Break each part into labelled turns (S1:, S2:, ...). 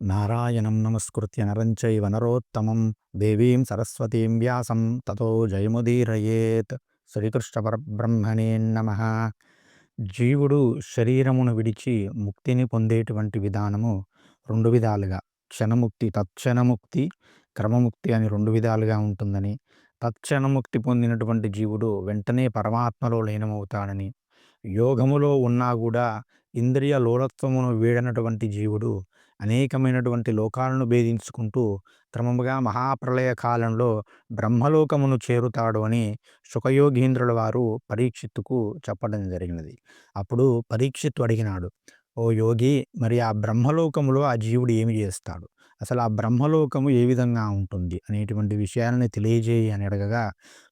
S1: నారాయణం నమస్కృత్య నరంచై వనరోత్తమం నరోత్తమం దేవీం సరస్వతీం వ్యాసం తతో జయముదీరయేత్. శ్రీకృష్ణ పరబ్రహ్మణే నమ. జీవుడు శరీరమును విడిచి ముక్తిని పొందేటువంటి విధానము రెండు విధాలుగా. క్షణముక్తి తత్క్షణముక్తి క్రమముక్తి అని రెండు విధాలుగా ఉంటుందని. తత్క్షణముక్తి పొందినటువంటి జీవుడు వెంటనే పరమాత్మలో లీనమవుతాడని. యోగములో ఉన్నా కూడా ఇంద్రియ లోలత్వమును వీడనటువంటి జీవుడు అనేకమైనటువంటి లోకాలను భేదించుకుంటూ క్రమముగా మహాప్రళయ కాలంలో బ్రహ్మలోకమును చేరుతాడు అని సుఖయోగీంద్రుల వారు పరీక్షిత్తుకు చెప్పడం జరిగినది. అప్పుడు పరీక్షిత్తు అడిగినాడు ఓ యోగి మరి ఆ బ్రహ్మలోకములో ఆ జీవుడు ఏమి చేస్తాడు? అసలు ఆ బ్రహ్మలోకము ఏ విధంగా ఉంటుంది అనేటువంటి విషయాలని తెలియజేయి అని అడగగా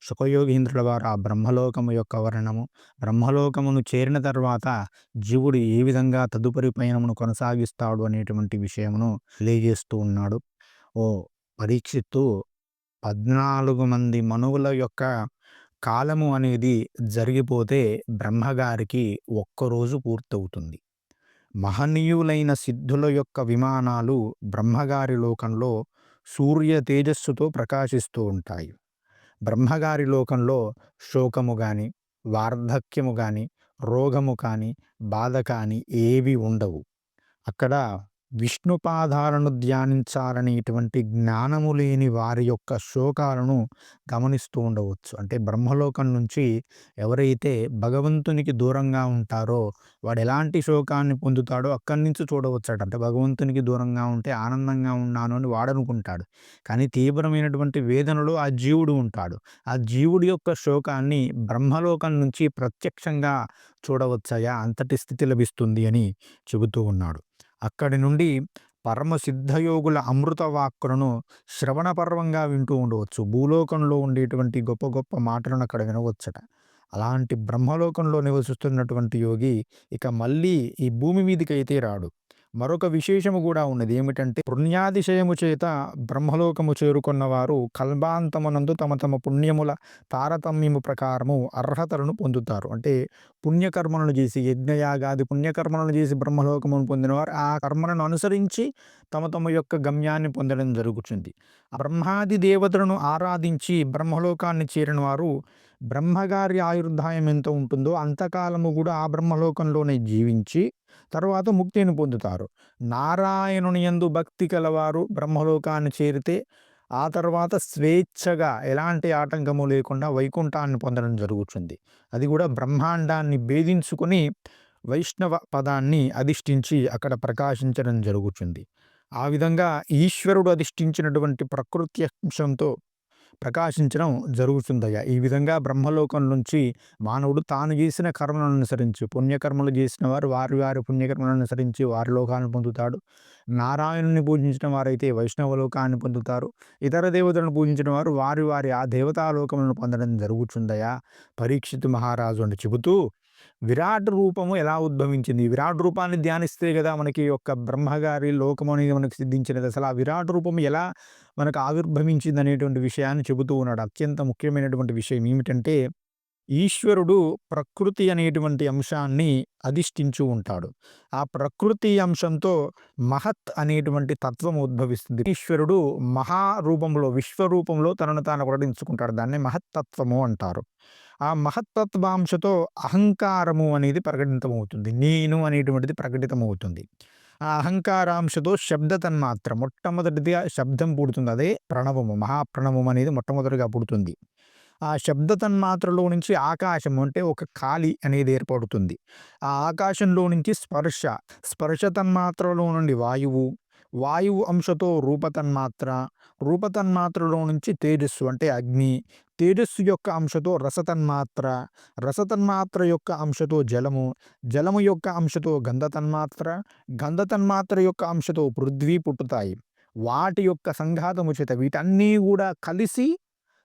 S1: సుఖయోగీంద్రుల వారు ఆ బ్రహ్మలోకము యొక్క వర్ణము బ్రహ్మలోకమును చేరిన తర్వాత జీవుడు ఏ విధంగా తదుపరి పయనమును కొనసాగిస్తాడు అనేటువంటి విషయమును తెలియజేస్తూ ఉన్నాడు. ఓ పరీక్షిత్తు పద్నాలుగు మంది మనువుల యొక్క కాలము అనేది జరిగిపోతే బ్రహ్మగారికి ఒక్కరోజు పూర్తవుతుంది. మహనీయులైన సిద్ధుల యొక్క విమానాలు బ్రహ్మగారి లోకంలో సూర్య తేజస్సుతో ప్రకాశిస్తూ ఉంటాయి. బ్రహ్మగారి లోకంలో శోకము కానీ వార్ధక్యము కానీ రోగము కానీ బాధ కానీ ఏవి ఉండవు. అక్కడ విష్ణుపాదాలను ధ్యానించాలనేటువంటి జ్ఞానము లేని వారి యొక్క శోకాలను గమనిస్తూ ఉండవచ్చు. అంటే బ్రహ్మలోకం నుంచి ఎవరైతే భగవంతునికి దూరంగా ఉంటారో వాడు ఎలాంటి శోకాన్ని పొందుతాడో అక్కడి నుంచి చూడవచ్చట అంటే భగవంతునికి దూరంగా ఉంటే ఆనందంగా ఉన్నాను అని వాడనుకుంటాడు. కానీ తీవ్రమైనటువంటి వేదనలో ఆ జీవుడు ఉంటాడు. ఆ జీవుడి యొక్క శోకాన్ని బ్రహ్మలోకం నుంచి ప్రత్యక్షంగా చూడవచ్చాయా అంతటి స్థితి లభిస్తుంది అని చెబుతూ ఉన్నాడు. అక్కడి నుండి పరమ సిద్ధయోగుల అమృత వాక్కులను శ్రవణ పర్వంగా వింటూ ఉండవచ్చు. భూలోకంలో ఉండేటువంటి గొప్ప గొప్ప మాటలను అక్కడ వినవచ్చట. అలాంటి బ్రహ్మలోకంలో నివసిస్తున్నటువంటి యోగి ఇక మళ్ళీ ఈ భూమి మీదకి అయితే రాడు. మరొక విశేషము కూడా ఉన్నది. ఏమిటంటే పుణ్యాతిశయము చేత బ్రహ్మలోకము చేరుకున్న వారు కల్బాంతమునందు తమ తమ పుణ్యముల తారతమ్యము ప్రకారము అర్హతలను పొందుతారు. అంటే పుణ్యకర్మలను చేసి యజ్ఞయాగాది పుణ్యకర్మలను చేసి బ్రహ్మలోకమును పొందినవారు ఆ కర్మలను అనుసరించి తమ తమ యొక్క గమ్యాన్ని పొందడం జరుగుతుంది. బ్రహ్మాది దేవతలను ఆరాధించి బ్రహ్మలోకాన్ని చేరిన వారు బ్రహ్మగారి ఆయుర్దాయం ఎంత ఉంటుందో అంతకాలము కూడా ఆ బ్రహ్మలోకంలోనే జీవించి తర్వాత ముక్తిని పొందుతారు. నారాయణుని యందు భక్తి కలవారు బ్రహ్మలోకాన్ని చేరితే ఆ తర్వాత స్వేచ్ఛగా ఎలాంటి ఆటంకము లేకుండా వైకుంఠాన్ని పొందడం జరుగుతుంది. అది కూడా బ్రహ్మాండాన్ని భేదించుకొని వైష్ణవ పదాన్ని అధిష్ఠించి అక్కడ ప్రకాశించడం జరుగుతుంది. ఆ విధంగా ఈశ్వరుడు అధిష్ఠించినటువంటి ప్రకృతి అంశంతో ప్రకాశించడం జరుగుతుందయ్యా. ఈ విధంగా బ్రహ్మలోకం నుంచి మానవుడు తాను చేసిన కర్మలను అనుసరించి పుణ్యకర్మలు చేసిన వారు వారి వారి పుణ్యకర్మలను అనుసరించి వారి లోకాన్ని పొందుతాడు. నారాయణుని పూజించిన వారైతే వైష్ణవ లోకాన్ని పొందుతారు. ఇతర దేవతలను పూజించిన వారు వారి వారి ఆ దేవతాలోకములను పొందడం జరుగుతుందయా పరీక్షిత్ మహారాజు అని చెబుతూ విరాట్ రూపము ఎలా ఉద్భవించింది? విరాట్ రూపాన్ని ధ్యానిస్తే కదా మనకి యొక్క బ్రహ్మగారి లోకం అనేది మనకు సిద్ధించినది. అసలు ఆ విరాట్ రూపం ఎలా మనకు ఆవిర్భవించింది అనేటువంటి విషయాన్ని చెబుతూ ఉన్నాడు. అత్యంత ముఖ్యమైనటువంటి విషయం ఏమిటంటే ఈశ్వరుడు ప్రకృతి అనేటువంటి అంశాన్ని అధిష్ఠించు ఉంటాడు. ఆ ప్రకృతి అంశంతో మహత్ అనేటువంటి తత్వం ఉద్భవిస్తుంది. ఈశ్వరుడు మహారూపంలో విశ్వరూపంలో తనను తాను ప్రకటించుకుంటాడు. దాన్ని మహత్తత్వము అంటారు. ఆ మహత్తత్వాంశతో అహంకారము అనేది ప్రకటితమవుతుంది. నేను అనేటువంటిది ప్రకటితమవుతుంది. ఆ అహంకారాంశతో శబ్ద తన్మాత్ర మొట్టమొదటిదిగా శబ్దం పుడుతుంది. అదే ప్రణవము మహాప్రణవం అనేది మొట్టమొదటిగా పుడుతుంది. ఆ శబ్ద తన్మాత్రలో నుంచి ఆకాశం అంటే ఒక ఖాళీ అనేది ఏర్పడుతుంది. ఆ ఆకాశంలో నుంచి స్పర్శ స్పర్శ తన్మాత్రలో నుండి వాయువు వాయువు అంశతో రూపతన్మాత్ర రూపతన్మాత్రలో నుంచి తేజస్సు అంటే అగ్ని తేజస్సు యొక్క అంశతో రసతన్మాత్ర రసతన్మాత్ర యొక్క అంశతో జలము జలము యొక్క అంశతో గంధతన్మాత్ర గంధతన్మాత్ర యొక్క అంశతో పృథ్వీ పుట్టుతాయి. వాటి యొక్క సంఘాతము చేత వీటన్నీ కూడా కలిసి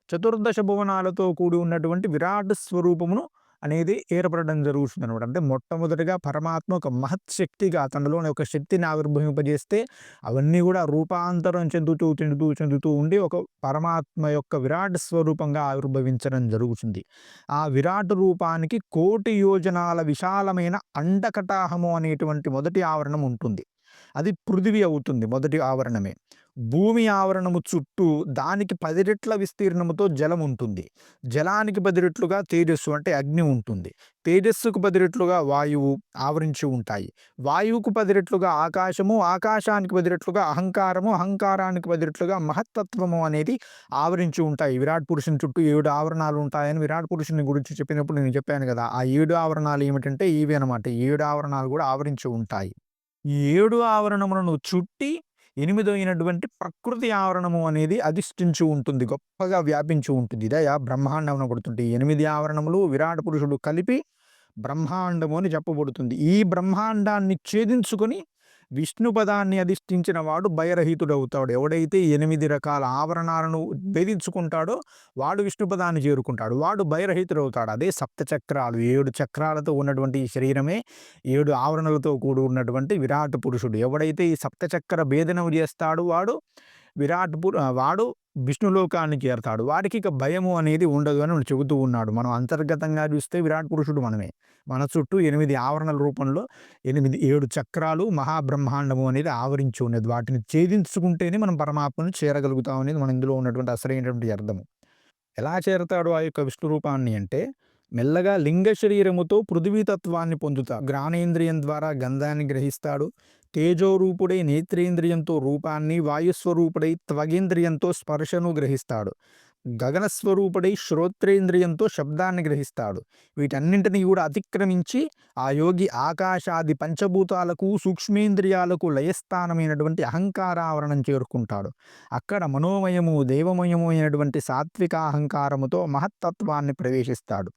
S1: చతుర్దశ భువనాలతో కూడి ఉన్నటువంటి విరాట్ స్వరూపమును అనేది ఏర్పడడం జరుగుతుంది అనమాట అంటే మొట్టమొదటిగా పరమాత్మ ఒక మహత్ శక్తిగా తనలోని ఒక శక్తిని ఆవిర్భవింపజేస్తే అవన్నీ కూడా రూపాంతరం చెందుతూ చెందుతూ చెందుతూ ఉండి ఒక పరమాత్మ యొక్క విరాట్ స్వరూపంగా ఆవిర్భవించడం జరుగుతుంది. ఆ విరాట్ రూపానికి కోటి యోజనాల విశాలమైన అండకటాహము అనేటువంటి మొదటి ఆవరణం ఉంటుంది. అది పృథివీ అవుతుంది మొదటి ఆవరణమే. భూమి ఆవరణము చుట్టూ దానికి పది రెట్ల విస్తీర్ణముతో జలం ఉంటుంది. జలానికి పది రెట్లుగా తేజస్సు అంటే అగ్ని ఉంటుంది. తేజస్సుకు పది రెట్లుగా వాయువు ఆవరించి ఉంటాయి. వాయువుకు పది రెట్లుగా ఆకాశము ఆకాశానికి పది రెట్లుగా అహంకారము అహంకారానికి పది రెట్లుగా మహత్తత్వము అనేది ఆవరించి ఉంటాయి. విరాట్ పురుషుని చుట్టూ ఏడు ఆవరణాలు ఉంటాయని విరాట్ పురుషుని గురించి చెప్పినప్పుడు నేను చెప్పాను కదా ఆ ఏడు ఆవరణాలు ఏమిటంటే ఇవి అనమాట ఏడు ఆవరణాలు కూడా ఆవరించి ఉంటాయి. ఏడు ఆవరణములను చుట్టి ఎనిమిదో అయినటువంటి ప్రకృతి ఆవరణము అనేది అధిష్ఠించి ఉంటుంది గొప్పగా వ్యాపించి ఉంటుంది. ఇదయా బ్రహ్మాండం పడుతుంది ఎనిమిది ఆవరణములు విరాట్ పురుషుడు కలిపి బ్రహ్మాండము అని చెప్పబడుతుంది. ఈ బ్రహ్మాండాన్ని ఛేదించుకొని విష్ణు పదాన్ని అధిష్ఠించిన వాడు భయరహితుడవుతాడు. ఎవడైతే ఎనిమిది రకాల ఆవరణాలను భేదించుకుంటాడో వాడు విష్ణు పదాన్ని చేరుకుంటాడు. వాడు భయరహితుడవుతాడు. అదే సప్తచక్రాలు ఏడు చక్రాలతో ఉన్నటువంటి ఈ శరీరమే ఏడు ఆవరణలతో కూడి ఉన్నటువంటి విరాట్ పురుషుడు. ఎవడైతే ఈ సప్త చక్ర భేదనం చేస్తాడు వాడు విరాట్ వాడు విష్ణులోకాన్ని చేరతాడు. వాడికి ఇక భయము అనేది ఉండదు అని చెబుతూ ఉన్నాడు. మనం అంతర్గతంగా చూస్తే విరాట్ పురుషుడు మనమే. మన చుట్టూ ఎనిమిది ఆవరణల రూపంలో ఎనిమిది ఏడు చక్రాలు మహాబ్రహ్మాండము అనేది ఆవరించి ఉన్నది. వాటిని ఛేదించుకుంటేనే మనం పరమాత్మను చేరగలుగుతాం అనేది మన ఇందులో ఉన్నటువంటి అసలైనటువంటి అర్థము. ఎలా చేరతాడు ఆ యొక్క విష్ణు రూపాన్ని అంటే మెల్లగా లింగ శరీరముతో పృథ్వీతత్వాన్ని పొందుతాడు. గ్రాణేంద్రియం ద్వారా గంధాన్ని గ్రహిస్తాడు. తేజోరూపుడై నేత్రేంద్రియంతో రూపాన్ని వాయుస్వరూపుడై త్వగేంద్రియంతో స్పర్శను గ్రహిస్తాడు. గగనస్వరూపుడై శ్రోత్రేంద్రియంతో శబ్దాన్ని గ్రహిస్తాడు. వీటన్నింటినీ కూడా అతిక్రమించి ఆ యోగి ఆకాశాది పంచభూతాలకు సూక్ష్మేంద్రియాలకు లయస్థానమైనటువంటి అహంకారావరణం చేరుకుంటాడు. అక్కడ మనోమయము దేవమయము అయినటువంటి సాత్విక అహంకారముతో మహత్తత్వాన్ని ప్రవేశిస్తాడు.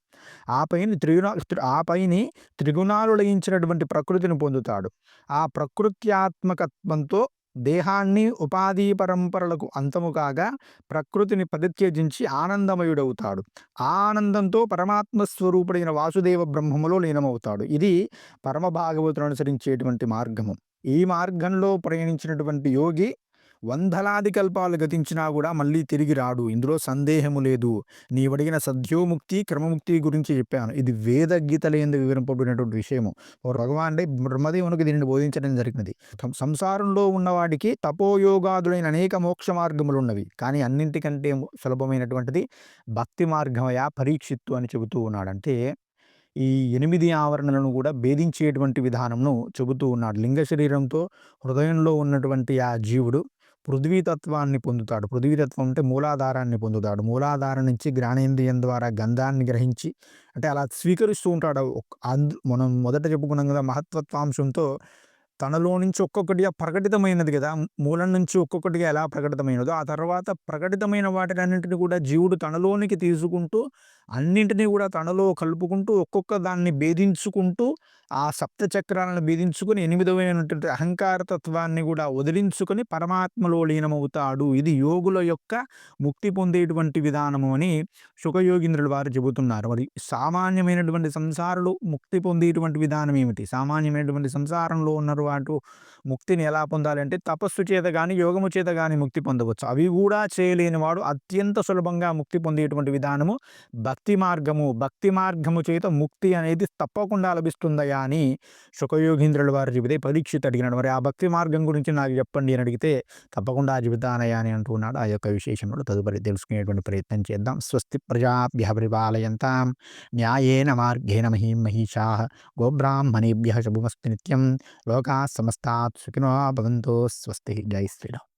S1: ఆ పైన త్రిగుణ ఆ పైని త్రిగుణాలు లయించినటువంటి ప్రకృతిని పొందుతాడు. ఆ ప్రకృత్యాత్మకత్వంతో దేహాన్ని ఉపాధి పరంపరలకు అంతము కాగా ప్రకృతిని పరిత్యజించి ఆనందమయుడవుతాడు. ఆనందంతో పరమాత్మ స్వరూపుడైన వాసుదేవ బ్రహ్మములో లీనమవుతాడు. ఇది పరమ భాగవతులను అనుసరించేటువంటి మార్గము. ఈ మార్గంలో ప్రయాణించినటువంటి యోగి వందలాది కల్పాలు గతించినా కూడా మళ్ళీ తిరిగి రాడు. ఇందులో సందేహము లేదు. నీవడిగిన సద్యోముక్తి క్రమముక్తి గురించి చెప్పాను. ఇది వేద గీతలేందు వివరింపబడినటువంటి విషయము. భగవానుడే బ్రహ్మదేవునికి దీనిని బోధించడం జరిగినది. సంసారంలో ఉన్నవాడికి తపోయోగాదులైన అనేక మోక్ష మార్గములు ఉన్నవి. కానీ అన్నింటికంటే సులభమైనటువంటిది భక్తి మార్గమయా పరీక్షిత్తు అని చెబుతూ ఉన్నాడు. అంటే ఈ ఎనిమిది ఆవరణలను కూడా భేదించేటువంటి విధానంను చెబుతూ ఉన్నాడు. లింగ శరీరంతో హృదయంలో ఉన్నటువంటి ఆ జీవుడు పృథ్వీతత్వాన్ని పొందుతాడు. పృథ్వీతత్వం అంటే మూలాధారాన్ని పొందుతాడు. మూలాధారం నుంచి జ్ఞానేంద్రియం ద్వారా గంధాన్ని గ్రహించి అంటే అలా స్వీకరిస్తూ ఉంటాడు. మనం మొదట చెప్పుకున్నాం కదా మహత్వత్వాంశంతో తనలో నుంచి ఒక్కొక్కటిగా ప్రకటితమైనది కదా. మూలం నుంచి ఒక్కొక్కటిగా ఎలా ప్రకటితమైనదో ఆ తర్వాత ప్రకటితమైన వాటినన్నింటినీ కూడా జీవుడు తనలోనికి తీసుకుంటూ అన్నింటినీ కూడా తనలో కలుపుకుంటూ ఒక్కొక్క దాన్ని భేదించుకుంటూ ఆ సప్త చక్రాలను భేదించుకుని ఎనిమిదవైనటువంటి అహంకార తత్వాన్ని కూడా వదిలించుకొని పరమాత్మలో లీనమవుతాడు. ఇది యోగుల యొక్క ముక్తి పొందేటువంటి విధానము అని సుఖయోగీంద్రుల వారు చెబుతున్నారు. మరి సామాన్యమైనటువంటి సంసారులు ముక్తి పొందేటువంటి విధానం ఏమిటి? సామాన్యమైనటువంటి సంసారంలో ఉన్నారు అటు ముక్తిని ఎలా పొందాలంటే తపస్సు చేత కానీ యోగము చేత కానీ ముక్తి పొందవచ్చు. అవి కూడా చేయలేని వాడు అత్యంత సులభంగా ముక్తి పొందేటువంటి విధానము భక్తి మార్గము భక్తి మార్గము చేత ముక్తి అనేది తప్పకుండా లభిస్తుందయా అని శుకయోగీంద్రుల వారు చెబితే పరీక్షిత్ అడిగినాడు. మరి ఆ భక్తి మార్గం గురించి నాకు చెప్పండి అని అడిగితే తప్పకుండా చెబుతానయా అని అంటున్నాడు ఆ యొక్క విశేషంలో తదుపరి తెలుసుకునేటువంటి ప్రయత్నం చేద్దాం. స్వస్తి ప్రజాభ్య పరిపాలయంతాం. న్యాయేన మార్గేణ మహీం మహిషా గోబ్రాహ్మణేభ్య శుభమస్తు నిత్యం. లోకా సమస్తాత్ సుఖినో భవంతో. స్వస్తి. జై శ్రీరామ్.